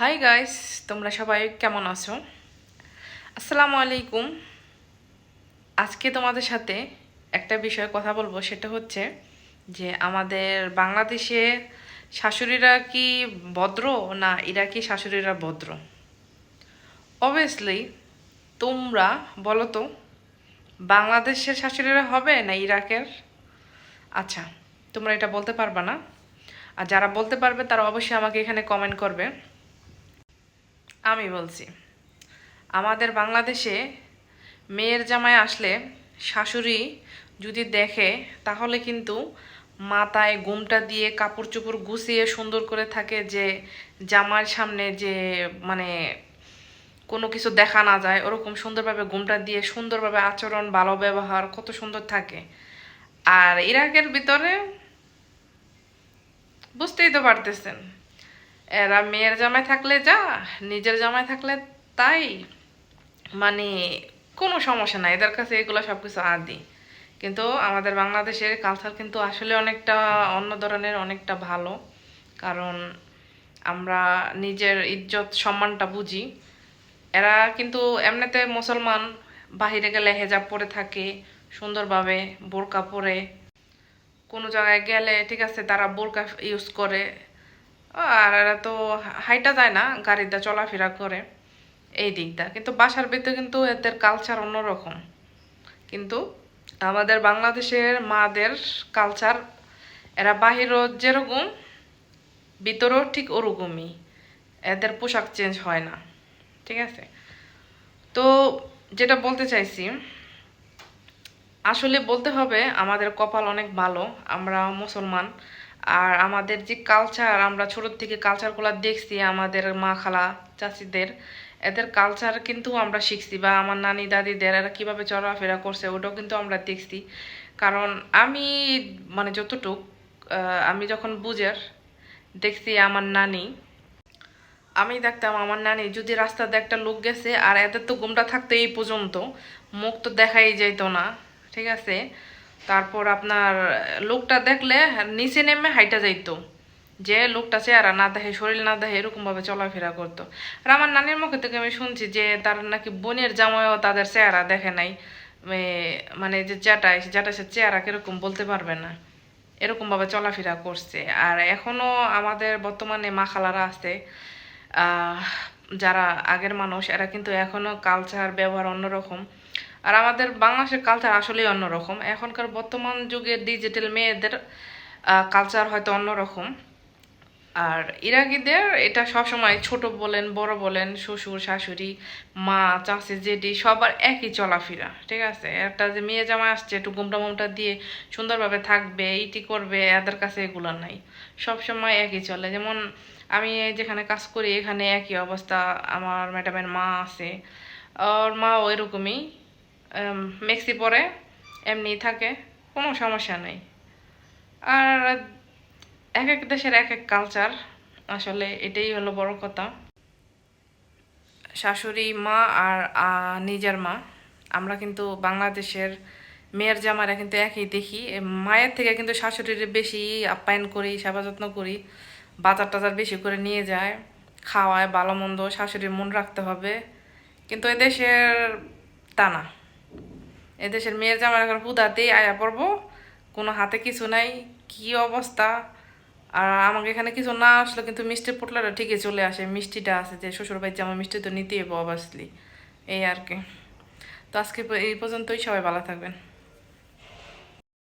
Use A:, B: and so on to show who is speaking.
A: Hi guys তোমরা সবাই কেমন আছো? আসসালামু আলাইকুম। আজকে তোমাদের সাথে একটা বিষয়ে কথা বলব, সেটা হচ্ছে যে আমাদের বাংলাদেশে শাশুড়িরা কি ভদ্র না ইরাকি শাশুড়িরা ভদ্র? অবভিয়াসলি তোমরা বলো তো, বাংলাদেশের শাশুড়িরা হবে না ইরাকের? আচ্ছা তোমরা এটা বলতে পারবা না। আর যারা বলতে পারবে, তারা অবশ্যই আমাকে এখানে কমেন্ট করবে। আমি বলছি। আমাদের বাংলাদেশে মেয়ের জামাই আসলে শাশুড়ি যদি দেখে, তাহলে কিন্তু মাথায় ঘুমটা দিয়ে কাপড় চোপড় গুছিয়ে সুন্দর করে থাকে যে জামার সামনে যে মানে কোনো কিছু দেখা না যায়, ওরকম সুন্দরভাবে ঘুমটা দিয়ে সুন্দরভাবে আচরণ, ভালো ব্যবহার, কত সুন্দর থাকে। আর ইরাকের ভিতরে বুঝতেই তো পারতেছেন। এরা মেয়ের জামাই থাকলে যা, নিজের জামাই থাকলে তাই। মানে কোনো সমস্যা নাই, এদের কাছে এগুলো সব কিছু আদি। কিন্তু আমাদের বাংলাদেশের কালচার কিন্তু আসলে অনেকটা অন্য ধরনের, অনেকটা ভালো। কারণ আমরা নিজের ইজ্জত, সম্মানটা বুঝি। এরা কিন্তু এমনিতে মুসলমান, বাহিরে গেলে হেজাব পরে থাকে, সুন্দরভাবে বোরকা পরে। কোনো জায়গায় গেলে, ঠিক আছে, তারা বোরকা ইউজ করে আর এরা তো হাইটা যায় না, গাড়িতে চলাফেরা করে এই দিকটা। কিন্তু বাসার ভিতরে কিন্তু এদের কালচার অন্যরকম। কিন্তু আমাদের বাংলাদেশের মাদের কালচার এরা বাহিরও যেরকম, ভিতরেও ঠিক ওরকমই। এদের পোশাক চেঞ্জ হয় না। ঠিক আছে? তো যেটা বলতে চাইছি, আসলে বলতে হবে, আমাদের কপাল অনেক ভালো, আমরা মুসলমান। আর আমাদের যে কালচার আমরা ছোট থেকে কালচারগুলো দেখছি, আমাদের মা খালা চাচিদের, এদের কালচার কিন্তু আমরা শিখছি বা আমার নানি দাদিদের এরা কীভাবে চলাফেরা করছে, ওটাও কিন্তু আমরা দেখছি। কারণ আমি মানে যতটুক আমি যখন বুঝের দেখছি আমার নানি, আমি দেখতাম আমার নানি যদি রাস্তাতে একটা লোক গেছে, আর এদের তো ঘুমটা থাকতো এই পর্যন্ত, মুখ তো দেখাই যেত না, ঠিক আছে? তারপর আপনার, লোকটা দেখলে নিচে নেমে হাইটা যাইতো। যে লোকটা চেহারা না দেখে, শরীর না দেখে এরকমভাবে চলাফেরা করতো। আর আমার নানির মুখে থেকে আমি শুনছি যে তার নাকি বোনের জামাইও তাদের চেহারা দেখে নাই। মানে যে জ্যাটাই জ্যাটা সে চেহারা কীরকম বলতে পারবে না। এরকমভাবে চলাফেরা করছে। আর এখনও আমাদের বর্তমানে মা খালারা আছে যারা আগের মানুষ, এরা কিন্তু এখনও কালচার ব্যবহার অন্যরকম। আর আমাদের বাংলাদেশের কালচার আসলেই অন্যরকম। এখনকার বর্তমান যুগের ডিজিটাল মেয়েদের কালচার হয়তো অন্যরকম। আর ইরাকিদের এটা সবসময় ছোট বলেন, বড় বলেন, শ্বশুর, শাশুড়ি, মা চাষি জেডি সবার একই চলাফেরা, ঠিক আছে? একটা যে মেয়ে জামা আসছে, একটু গুমটা মুমটা দিয়ে সুন্দরভাবে থাকবে এইটি করবে, এদের কাছে এগুলো নাই। সব সময় একই চলে। যেমন আমি যেখানে কাজ করি, এখানে একই অবস্থা। আমার ম্যাডামের মা আছে, ওর মা ওইরকমই মেক্সি পরে, এমনি থাকে, কোনো সমস্যা নেই। আর এক এক দেশের এক এক কালচার আসলে এটাই হলো বড় কথা। শাশুড়ি মা আর নিজের মা। আমরা কিন্তু বাংলাদেশের মেয়ের জামারা কিন্তু একই দেখি। মায়ের থেকে কিন্তু শাশুড়ির বেশি আপ্যায়ন করি, সেবা যত্ন করি, বাজার টাজার বেশি করে নিয়ে যায়, খাওয়ায়, ভালো মন্দ শাশুড়ির মন রাখতে হবে। কিন্তু এদেশের তা না। এদেশের মেয়ের জামার এখন হুদাতেই আয়া পড়ব। কোনো হাতে কিছু নাই, কি অবস্থা? আর আমাকে এখানে কিছু না আসলো কিন্তু মিষ্টির পোটলাটা ঠিকই চলে আসে, মিষ্টিটা আছে যে শ্বশুর জামা মিষ্টি তো নিতেই হবে অবভিয়াসলি এই আর কি। তো আজকে এই পর্যন্তই, সবাই ভালো থাকবেন।